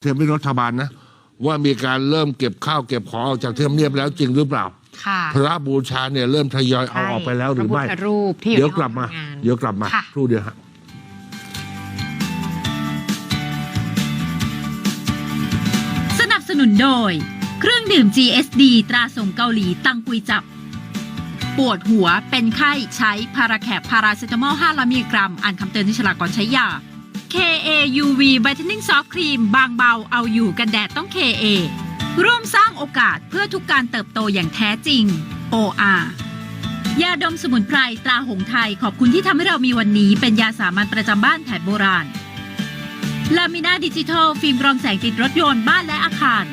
เทมเป็นรัฐบาลนะ ว่ามีการเริ่มเก็บข้าวเก็บของออกจากเทมเนียบแล้วจริงหรือเปล่า ค่ะพระบูชาเนี่ยเริ่มทยอยเอาออกไปแล้วหรือไม่ พะพุทธรูปที่อยู่เดี๋ยวในกลับมาห้องทำงน เดี๋ยวกลับมาค่ะ ครู่เดียวฮะสนับสนุนโดย เครื่องดื่ม GSD ตราส่งเกาหลีตังกุยจับ ปวดหัวเป็นไข้ใช้พาราแคปพาราเซตามอล500มิลลิกรัมอ่านคำเตือนในฉลากก่อนใช้ยา KAUV Brightening Soft Cream บางเบาเอาอยู่กันแดดต้อง KA ร่วมสร้างโอกาสเพื่อทุกการเติบโตอย่างแท้จริง OR ยาดมสมุนไพรตราหงไทย ขอบคุณที่ทำให้เรามีวันนี้เป็นยาสามัญประจำบ้านแผนโบราณลามิน่าดิจิทัล ฟิล์มกรองแสงติดรถยนต์บ้านและอาคาร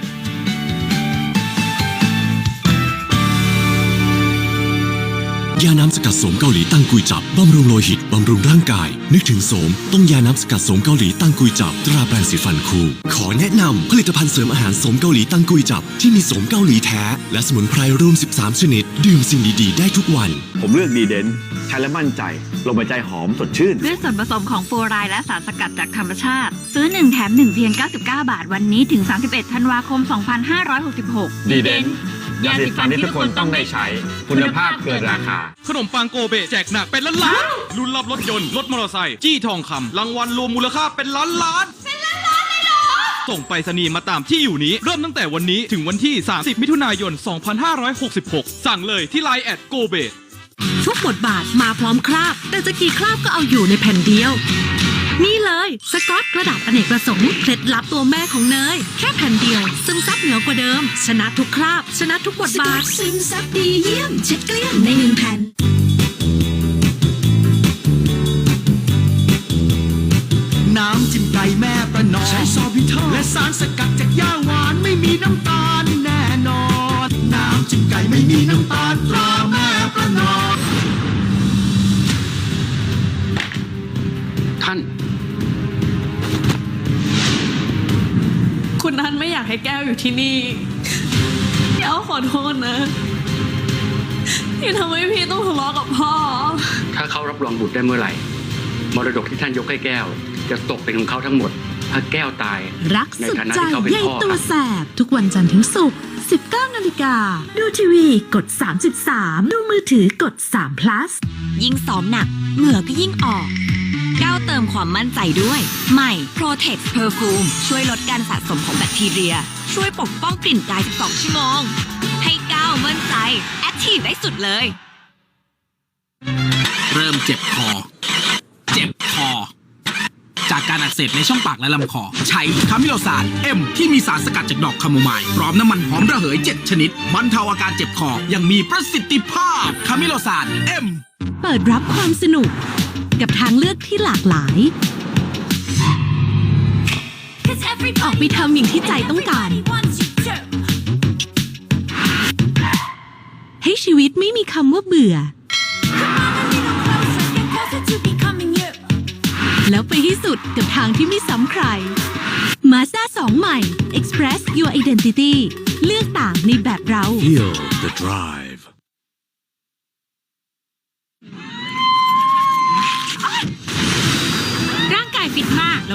ยาน้ำสกัดโสมเกาหลีตั้งกุยจับบำรุงโลหิตบำรุงร่างกาย นึกถึงโสม ต้องยาน้ำสกัดโสมเกาหลีตั้งกุยจับ ตราแปรงสีฟันคูขอแนะนำผลิตภัณฑ์เสริมอาหารโสมเกาหลีตั้งกุยจับ ที่มีโสมเกาหลีแท้ และสมุนไพรรวม 13 ชนิด ดื่มสิ่งดีๆ ได้ทุกวัน ผมเลือกดีเดนใช้แล้วมั่นใจลมหายใจหอมสดชื่นด้วยส่วนผสมของฟลูอไรด์และสารสกัดจากธรรมชาติ ซื้อ 1 แถม 1 เพียง 99 บาทวันนี้ถึง 31 ธันวาคม 2566 ดีเดน ยาสีฟันที่ทุกคนต้องได้ใช้ คุณภาพเกินราคา ขนมปังโกเบะแจกหนักเป็นล้านล้านลุ้นรับรถยนต์รถมอเตอร์ไซค์จี้ทองคำรางวัลรวมมูลค่าเป็นล้านล้านเป็นล้านล้านเลยเหรอส่งไปรษณีย์มาตามที่อยู่นี้ เริ่มตั้งแต่วันนี้ถึงวันที่ 30 มิถุนายน 2566 สั่งเลยที่ไลน์แอดโกเบทุกบทบาทมาพร้อมคราบ แต่จะกี่คราบก็เอาอยู่ในแผ่นเดียวนี่เลย สกอตกระดาษอเนกประสงค์เคล็ดลับตัวแม่ของเนย แค่แผ่นเดียว ซึมซับเหนือกว่าเดิม ชนะทุกคราบ ชนะทุกบทบาท ซึมซับดีเยี่ยม เช็ดเกลี้ยงในหนึ่งแผ่นน้ำจิ้มไก่แม่ประนอมใช้ซอพิทอลและสารสกัดจากย่าหวานไม่มีน้ำตาลแน่นอน น้ำจิ้มไก่ไม่มีน้ำตาลตรา อยากให้แก้วอยู่ที่นี่แก้วขอโทษนะที่ทำให้พี่ต้องทะเลาะกับพ่อ ถ้าเขารับรองบุตรได้เมื่อไหร่ มรดกที่ท่านยกให้แก้ว จะตกเป็นของเขาทั้งหมด ถ้าแก้วตาย รักสุดในฐานะใจที่เขาเป็นใหญ่พ่อตัวครับแสบ ทุกวันจันทร์ถึงศุกร์ 19 นาฬิกา ดูทีวีกด 33 ดูมือถือกด3 plus ยิ่งซ้อมหนัก เหงื่อก็ยิ่งออก ก้าวเติมความมั่นใจด้วย ใหม่ Protect Perfume ช่วยลดการสะสมของแบคทีเรีย ช่วยปกป้องกลิ่นกาย 12 ชั่วโมง ให้ก้าวมั่นใจ แอคทีฟได้สุดเลย เริ่มเจ็บคอ เจ็บคอ จากการอักเสบในช่องปากและลำคอ ใช้คามิโลซานเอ็มที่มีสารสกัดจากดอกคาโมไมล์พร้อมน้ำมันหอมระเหย 7 ชนิดบรรเทาอาการเจ็บคออยังมีประสิทธิภาพคามิโลซานเอ็มเปิดรับความสนุก กับทางเลือกที่หลากหลาย ออกไปทำอย่างที่ใจต้องการ ให้ชีวิตไม่มีคำว่าเบื่อ แล้วไปให้สุดกับทางที่ไม่ซ้ำใคร Mazda 2 ใหม่ Express Your Identity เลือกต่างในแบบเรา Feel the drive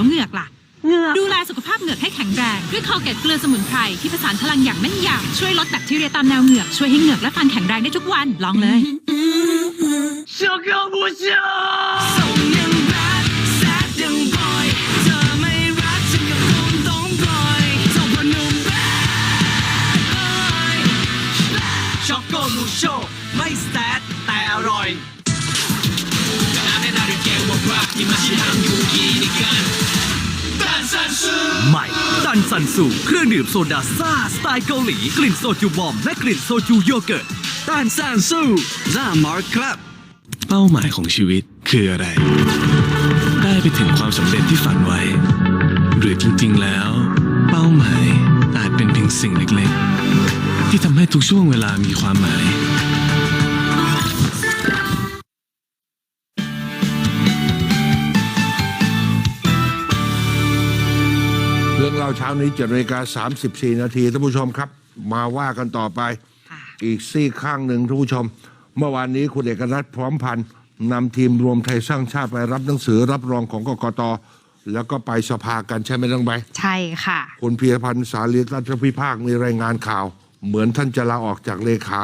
แล้วเหงือกล่ะ เหงือก ดูแลสุขภาพเหงือกให้แข็งแรง ด้วยคอเกตเกลือสมุนไพรที่ผสานพลังอย่างแม่นยำช่วยลดแบคทีเรียตามแนวเหงือก ช่วยให้เหงือกและฟันแข็งแรงได้ทุกวัน ลองเลย 小哥不笑 ใหม่ดันซันสูเครื่องดื่มโซดาซ่าสไตล์เกาหลี กลิ่นโซจูบอม และกลิ่นโซจูโยเกิร์ตดันซันสูร่ามาร์ครับ เป้าหมายของชีวิตคืออะไร ได้ไปถึงความสำเร็จที่ฝันไว้ หรือจริงๆแล้ว เป้าหมายอาจเป็นเพียงสิ่งเล็กๆ ที่ทำให้ทุกช่วงเวลามีความหมาย เรื่องเราวเช้านี้เจ็ดนาฬิกา34นาทีท่านผู้ชมครับ มาว่ากันต่อไป อีกซี่ข้างหนึ่งท่านผู้ชม เมื่อวานนี้คุณเอกนัทพร้อมพันธ์นำทีมรวมไทยสร้างชาติไปรับหนังสือรับรองของกกตแล้วก็ไปสภากันใช่ไหมน้องใบใช่ค่ะคุณพีรพันธ์สาลีรัฐพิภาคมีรายงานข่าว เหมือนท่านจะลาออกจากเลขา